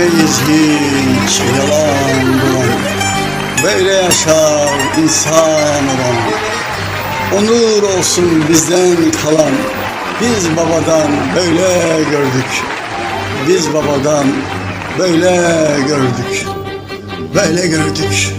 Bilmeyiz hiç yalan dolan Böyle yaşar insan olan. Onur olsun bizden kalan. Biz babadan böyle gördük. Biz babadan böyle gördük. Böyle gördük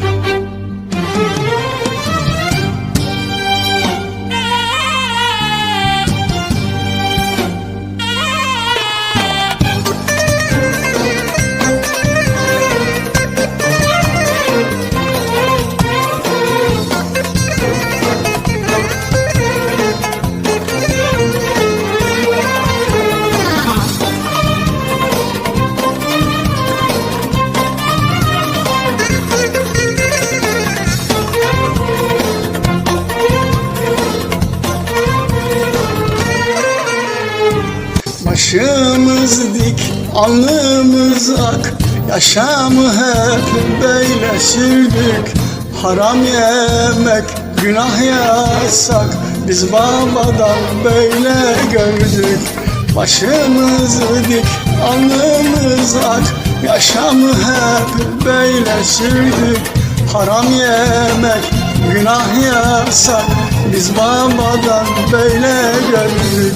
Başımız dik, alnımız ak. Yaşamı hep böyle sürdük. Haram yemek, günah yasak. Biz babadan böyle gördük. Başımız dik, alnımız ak. Yaşamı hep böyle sürdük. Haram yemek, günah yasak. Biz babadan böyle gördük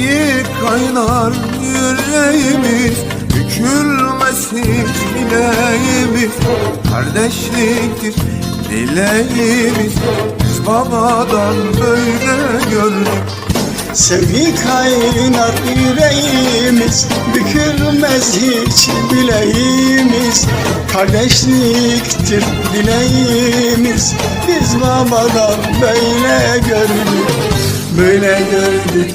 Sevgi kaynar yüreğimiz Bükülmesin bileğimiz. Kardeşliktir dileğimiz Biz babadan böyle gördük. Sevgi kaynar yüreğimiz Bükülmez hiç bileğimiz. Kardeşliktir dileğimiz Biz babadan böyle gördük. Böyle gördük,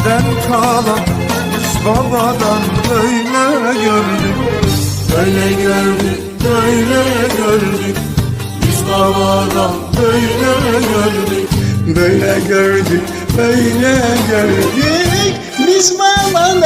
bizden kalan Biz babadan böyle gördük. Böyle gördük, böyle gördük. Biz babadan böyle gördük. Böyle gördük, böyle gördük. Biz babadan